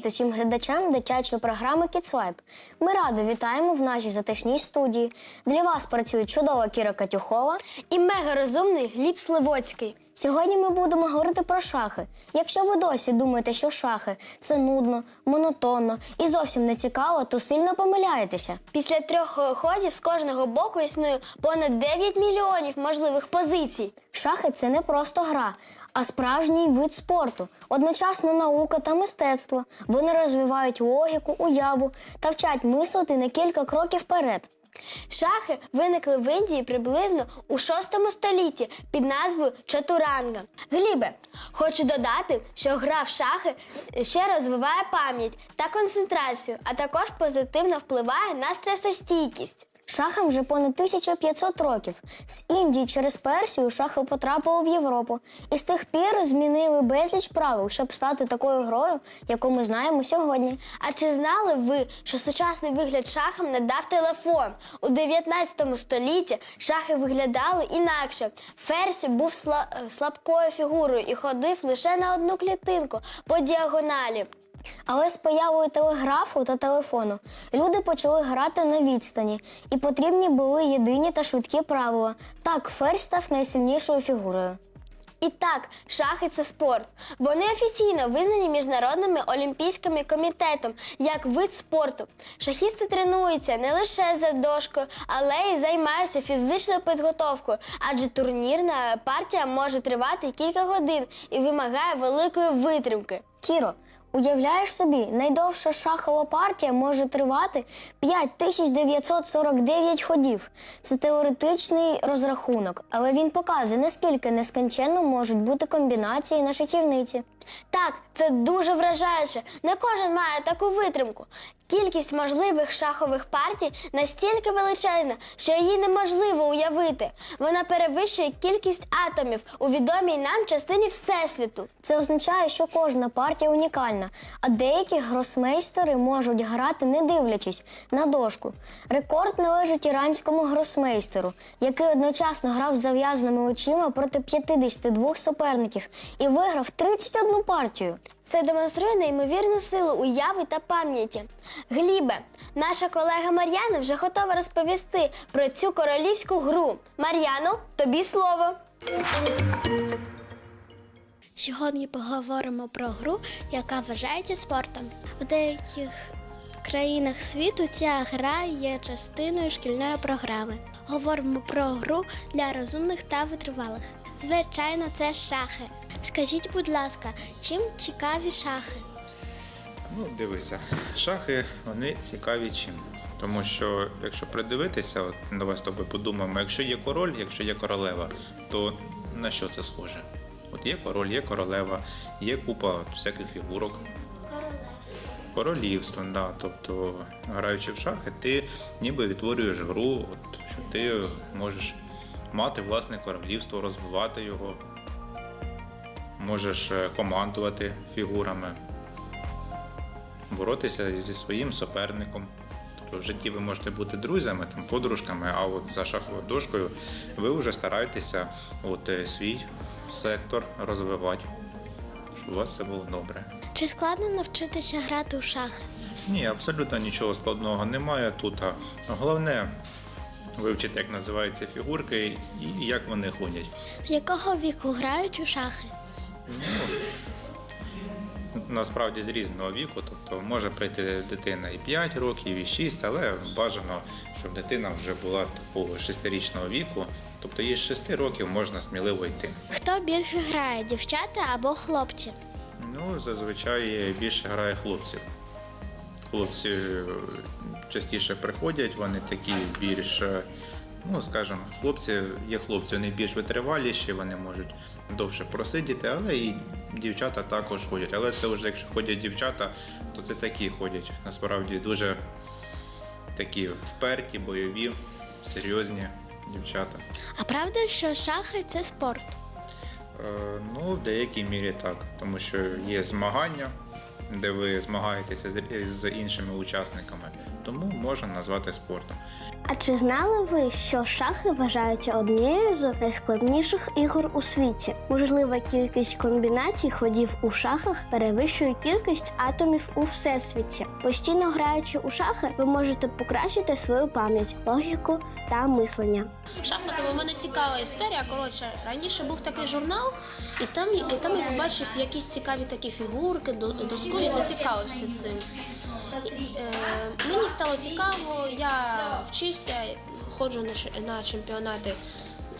Привіт усім глядачам дитячої програми KidsVibe. Ми радо вітаємо в нашій затишній студії. Для вас працюють чудова Кіра Катюхова. І мегарозумний Гліб Сливоцький. Сьогодні ми будемо говорити про шахи. Якщо ви досі думаєте, що шахи це нудно, монотонно і зовсім не цікаво, то сильно помиляєтеся. Після трьох е, ходів з кожного боку існує понад 9 мільйонів можливих позицій. Шахи це не просто гра, а справжній вид спорту, одночасно наука та мистецтво. Вони розвивають логіку, уяву та вчать мислити на кілька кроків вперед. Шахи виникли в Індії приблизно у 6 столітті під назвою Чатуранга. Глібе, хочу додати, що гра в шахи ще розвиває пам'ять та концентрацію, а також позитивно впливає на стресостійкість. Шахам вже понад 1500 років. З Індії через Персію шахи потрапили в Європу і з тих пір змінили безліч правил, щоб стати такою грою, яку ми знаємо сьогодні. А чи знали ви, що сучасний вигляд шахам надав телефон? У 19 столітті шахи виглядали інакше. Ферсі був сла- е, слабкою фігурою і ходив лише на одну клітинку по діагоналі. Але з появою телеграфу та телефону люди почали грати на відстані, і потрібні були єдині та швидкі правила. Так, ферзь став найсильнішою фігурою. І так, шахи це спорт. Вони офіційно визнані міжнародним олімпійським комітетом як вид спорту. Шахісти тренуються не лише за дошкою, але й займаються фізичною підготовкою, адже турнірна партія може тривати кілька годин і вимагає великої витримки. Кіро, уявляєш собі, найдовша шахова партія може тривати 5949 ходів. Це теоретичний розрахунок, але він показує, наскільки нескінченно можуть бути комбінації на шахівниці. Так, це дуже вражаюче. Не кожен має таку витримку. Кількість можливих шахових партій настільки величезна, що її неможливо уявити. Вона перевищує кількість атомів у відомій нам частині Всесвіту. Це означає, що кожна партія унікальна, а деякі гросмейстери можуть грати не дивлячись на дошку. Рекорд належить іранському гросмейстеру, який одночасно грав з зав'язаними очима проти 52 суперників і виграв 31 партію. Це демонструє неймовірну силу уяви та пам'яті. Глібе, наша колега Мар'яна вже готова розповісти про цю королівську гру. Мар'яно, тобі слово. Сьогодні поговоримо про гру, яка вважається спортом. В деяких країнах світу ця гра є частиною шкільної програми. Говоримо про гру для розумних та витривалих. Звичайно, це шахи. Скажіть, будь ласка, чим цікаві шахи? Ну, дивися, шахи вони цікаві чим. Тому що, якщо придивитися, от давай з тобою подумаємо, якщо є король, якщо є королева, то на що це схоже? От є король, є королева, є купа всяких фігурок. Королівство, да. Тобто, граючи в шахи, ти ніби відтворюєш гру, от, що ти можеш мати власне королівство, розвивати його, можеш е, командувати фігурами боротися зі своїм суперником. Тобто в житті ви можете бути друзями, там, подружками, а от за шаховою дошкою ви вже стараєтеся от, е, свій сектор розвивати, щоб у вас все було добре. Чи складно навчитися грати у шахи? Ні, абсолютно нічого складного немає тут. Головне вивчити, як називаються фігурки і як вони ходять. З якого віку грають у шахи? Насправді з різного віку, тобто може прийти дитина і 5 років, і 6, але бажано, щоб дитина вже була такого шестирічного віку, тобто їй з 6 років можна сміливо йти. Хто більше грає, дівчата або хлопці? Ну, зазвичай більше грає хлопців. Хлопці е, частіше приходять, вони такі більш, е, ну скажімо, хлопці є хлопці, вони більш витриваліші, вони можуть довше просидіти, але і дівчата також ходять. Але це вже якщо ходять дівчата, то це такі ходять. Насправді дуже такі вперті, бойові, серйозні дівчата. А правда, що шахи це спорт? Е, Ну, в деякій мірі так, тому що є змагання, де ви змагаєтеся з, з іншими учасниками. тому можна назвати спортом. А чи знали ви, що шахи вважаються однією з найскладніших ігор у світі? Можлива кількість комбінацій ходів у шахах перевищує кількість атомів у всесвіті. Постійно граючи у шахи, ви можете покращити свою пам'ять, логіку та мислення. Шахмати у мене цікава історія. Коротше, раніше був такий журнал, і там, і там я побачив якісь цікаві такі фігурки, до- доску зацікавився цим. Е, мені стало цікаво, я вчився, ходжу на, на чемпіонати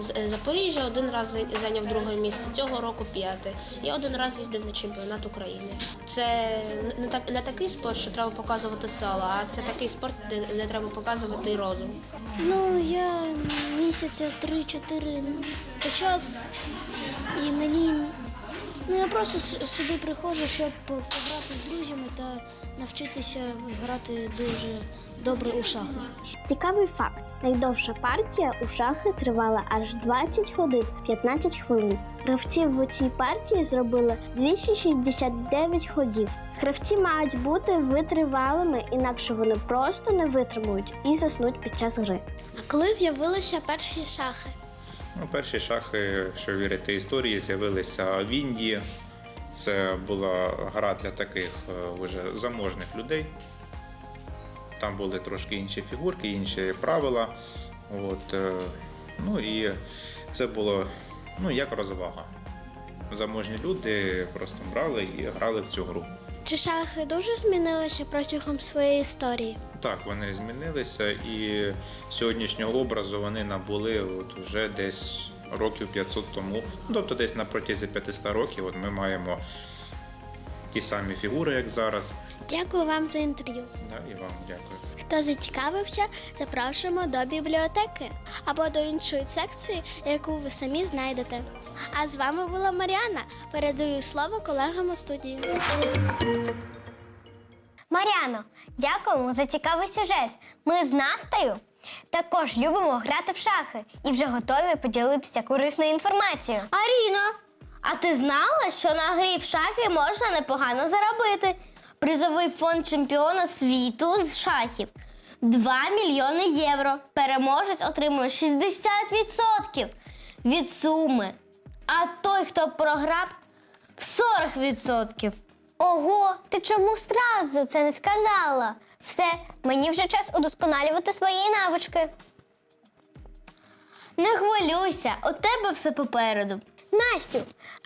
з е, Запоріжжя, один раз зайняв друге місце, цього року п'яте. Я один раз їздив на чемпіонат України. Це не- так, не такий спорт, що треба показувати сало, а це такий спорт, де, де треба показувати розум. Ну, я місяця 3-4 почав, і мені. Ну, я просто сюди приходжу, щоб пограти з друзями та навчитися грати дуже добре у шахи. Цікавий факт: найдовша партія у шахи тривала аж 20 годин 15 хвилин. Гравці в цій партії зробили 269 ходів. Гравці мають бути витривалими, інакше вони просто не витримують і заснуть під час гри. А коли з'явилися перші шахи? Ну, перші шахи, якщо вірити історії, з'явилися в Індії. Це була гра для таких е, вже заможних людей. Там були трошки інші фігурки, інші правила. От, е, ну і це було ну, як розвага. Заможні люди просто брали і грали в цю гру. Чи шахи дуже змінилися протягом своєї історії? Так, вони змінилися, і сьогоднішнього образу вони набули от вже десь років 500 тому. Ну, Тобто десь на протязі 500 років от ми маємо ті самі фігури, як зараз. Дякую вам за інтерв'ю. Да, і вам дякую. Хто зацікавився, запрошуємо до бібліотеки або до іншої секції, яку ви самі знайдете. А з вами була Маріана. Передаю слово колегам у студії. Маріано, дякуємо за цікавий сюжет. Ми з Настею також любимо грати в шахи і вже готові поділитися корисною інформацією. Аріно, а ти знала, що на грі в шахи можна непогано заробити? Призовий фонд чемпіона світу з шахів 2 мільйони євро. Переможець отримує 60% від суми. А той, хто програв, 40%. Ого, ти чому зразу це не сказала? Все, мені вже час удосконалювати свої навички. Не хвилюйся, у тебе все попереду. Настю,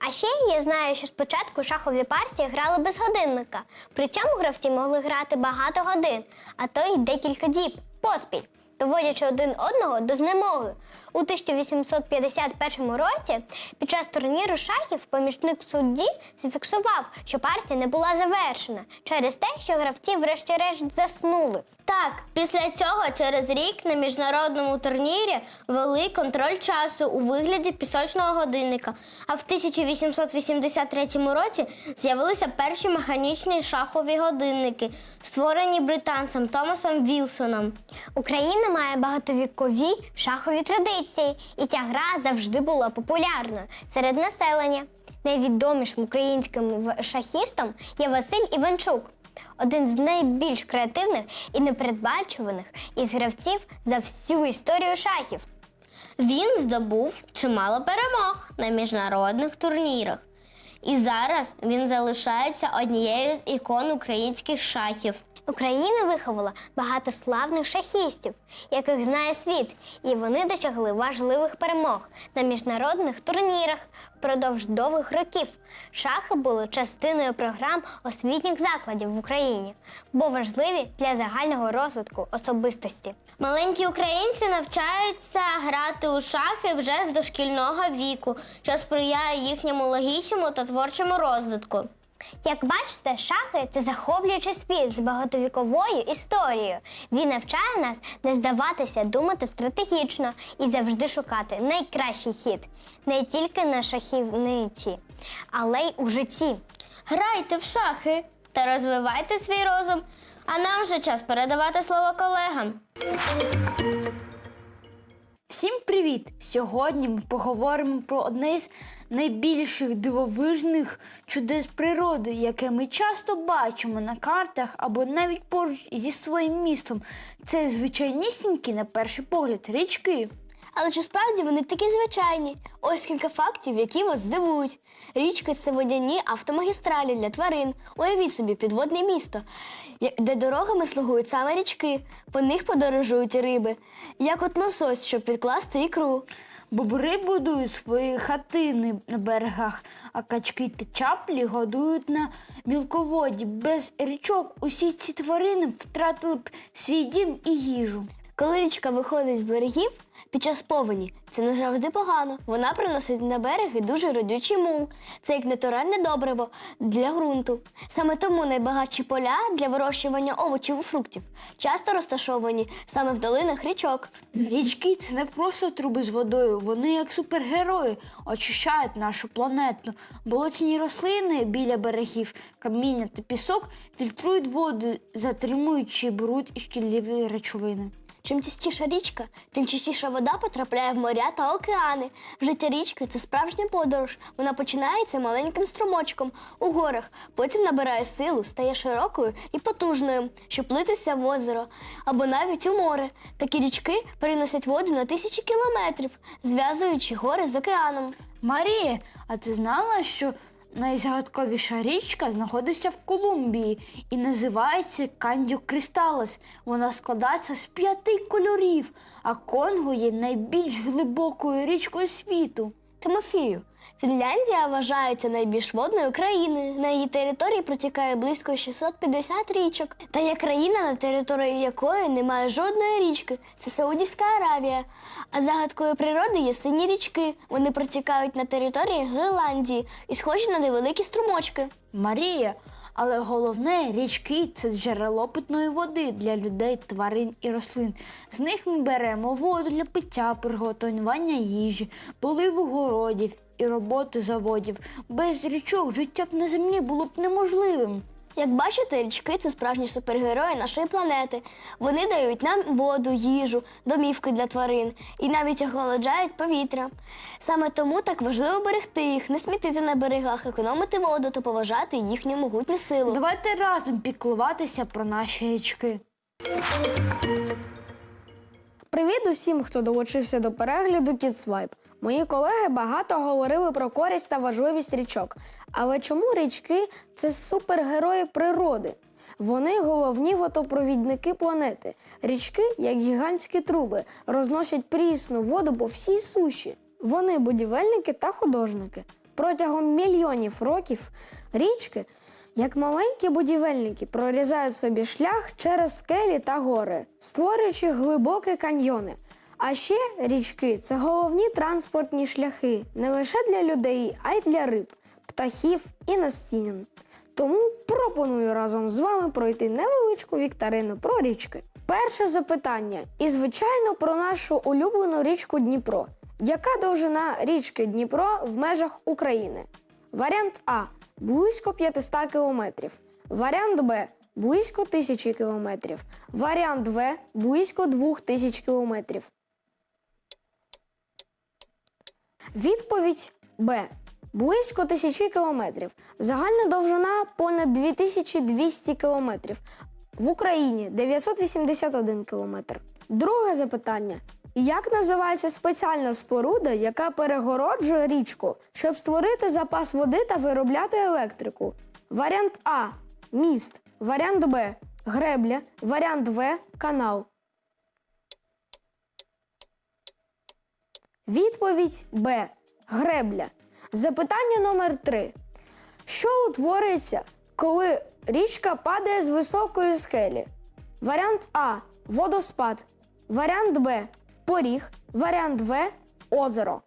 а ще я знаю, що спочатку шахові партії грали без годинника. При цьому гравці могли грати багато годин, а то й декілька діб поспіль, доводячи один одного до знемоги. У 1851 році під час турніру шахів помічник судді зафіксував, що партія не була завершена через те, що гравці врешті-решт заснули. Так, після цього через рік на міжнародному турнірі ввели контроль часу у вигляді пісочного годинника. А в 1883 році з'явилися перші механічні шахові годинники, створені британцем Томасом Вілсоном. Україна має багатовікові шахові традиції, і ця гра завжди була популярною серед населення. Найвідомішим українським шахістом є Василь Іванчук, один з найбільш креативних і непередбачуваних із гравців за всю історію шахів. Він здобув чимало перемог на міжнародних турнірах. І зараз він залишається однією з ікон українських шахів. Україна виховала багато славних шахістів, яких знає світ, і вони досягли важливих перемог на міжнародних турнірах впродовж довгих років. Шахи були частиною програм освітніх закладів в Україні, бо важливі для загального розвитку особистості. Маленькі українці навчаються грати у шахи вже з дошкільного віку, що сприяє їхньому логічному та творчому розвитку. Як бачите, шахи це захоплюючий світ з багатовіковою історією. Він навчає нас не здаватися, думати стратегічно і завжди шукати найкращий хід не тільки на шахівниці, але й у житті. Грайте в шахи та розвивайте свій розум. А нам вже час передавати слово колегам. Всім привіт! Сьогодні ми поговоримо про одне з найбільших дивовижних чудес природи, яке ми часто бачимо на картах або навіть поруч зі своїм містом. Це звичайнісінькі, на перший погляд, річки. Але чи справді вони такі звичайні? Ось кілька фактів, які вас здивують. Річки це водяні автомагістралі для тварин. Уявіть собі підводне місто, де дорогами слугують саме річки. По них подорожують риби, як от лосось, щоб підкласти ікру. Бобри будують свої хатини на берегах, а качки та чаплі годують на мілководі. Без річок усі ці тварини втратили б свій дім і їжу. Коли річка виходить з берегів під час повені, це не завжди погано. Вона приносить на береги дуже родючий мул. Це як натуральне добриво для ґрунту. Саме тому найбагатші поля для вирощування овочів і фруктів часто розташовані саме в долинах річок. Річки це не просто труби з водою, вони як супергерої очищають нашу планету. Болотяні рослини біля берегів, каміння та пісок фільтрують воду, затримуючи бруд і шкідливі речовини. Чим чистіша річка, тим чистіша вода потрапляє в моря та океани. Життя річки це справжня подорож. Вона починається маленьким струмочком у горах, потім набирає силу, стає широкою і потужною, щоб плитися в озеро або навіть у море. Такі річки переносять воду на тисячі кілометрів, зв'язуючи гори з океаном. Марія, а ти знала, що найзагадковіша річка знаходиться в Колумбії і називається Кандю Кристалес. Вона складається з п'яти кольорів, а Конго є найбільш глибокою річкою світу. Тимофію, Фінляндія вважається найбільш водною країною. На її території протікає близько 650 річок. Та є країна, на території якої немає жодної річки. Це Саудівська Аравія. А загадкою природи є сині річки. Вони протікають на території Гренландії і схожі на невеликі струмочки. Марія, але головне річки це джерело питної води для людей, тварин і рослин. З них ми беремо воду для пиття, приготування їжі, поливу городів і роботи заводів. Без річок життя б на землі було б неможливим. Як бачите, річки це справжні супергерої нашої планети. Вони дають нам воду, їжу, домівки для тварин і навіть охолоджають повітря. Саме тому так важливо берегти їх, не смітити на берегах, економити воду та поважати їхню могутню силу. Давайте разом піклуватися про наші річки. Привіт усім, хто долучився до перегляду Kidsvibe. Мої колеги багато говорили про користь та важливість річок. Але чому річки це супергерої природи? Вони головні водопровідники планети. Річки, як гігантські труби, розносять прісну воду по всій суші. Вони будівельники та художники. Протягом мільйонів років річки, як маленькі будівельники, прорізають собі шлях через скелі та гори, створюючи глибокі каньйони. А ще річки це головні транспортні шляхи не лише для людей, а й для риб, птахів і настінин. Тому пропоную разом з вами пройти невеличку вікторину про річки. Перше запитання, і звичайно про нашу улюблену річку Дніпро. Яка довжина річки Дніпро в межах України? Варіант А близько 500 кілометрів. Варіант Б близько 1000 кілометрів. Варіант В близько 2000 кілометрів. Відповідь Б. Близько тисячі кілометрів. Загальна довжина понад 2200 кілометрів. В Україні 981 кілометр. Друге запитання. Як називається спеціальна споруда, яка перегороджує річку, щоб створити запас води та виробляти електрику? Варіант А міст. Варіант Б гребля. Варіант В канал. Відповідь Б. Гребля. Запитання номер 3. Що утворюється, коли річка падає з високої скелі? Варіант А. Водоспад. Варіант Б. Поріг. Варіант В. Озеро.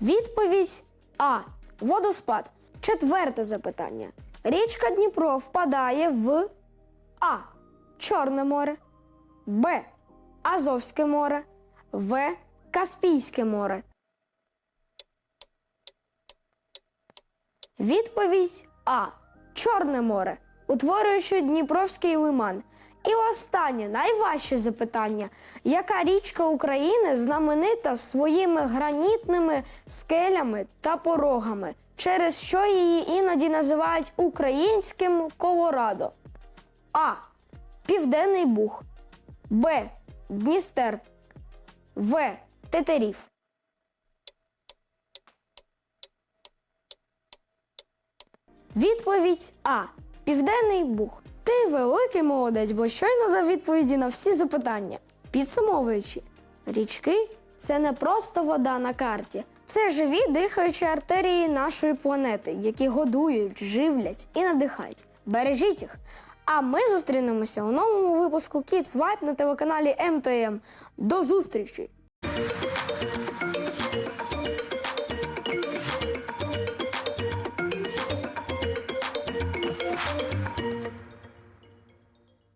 Відповідь А. Водоспад. Четверте запитання. Річка Дніпро впадає в А. Чорне море. Б. Азовське море. В. Каспійське море. Відповідь А. Чорне море, утворюючи Дніпровський лиман. І останнє, найважче запитання: яка річка України знаменита своїми гранітними скелями та порогами, через що її іноді називають українським Колорадо? А. Південний Буг. Б. Дністер. В. Тетерів. Відповідь А. Південний Буг. Ти великий молодець, бо щойно дав відповіді на всі запитання. Підсумовуючи, річки це не просто вода на карті. Це живі дихаючі артерії нашої планети, які годують, живлять і надихають. Бережіть їх. А ми зустрінемося у новому випуску Kids Vibe на телеканалі МТМ. До зустрічі!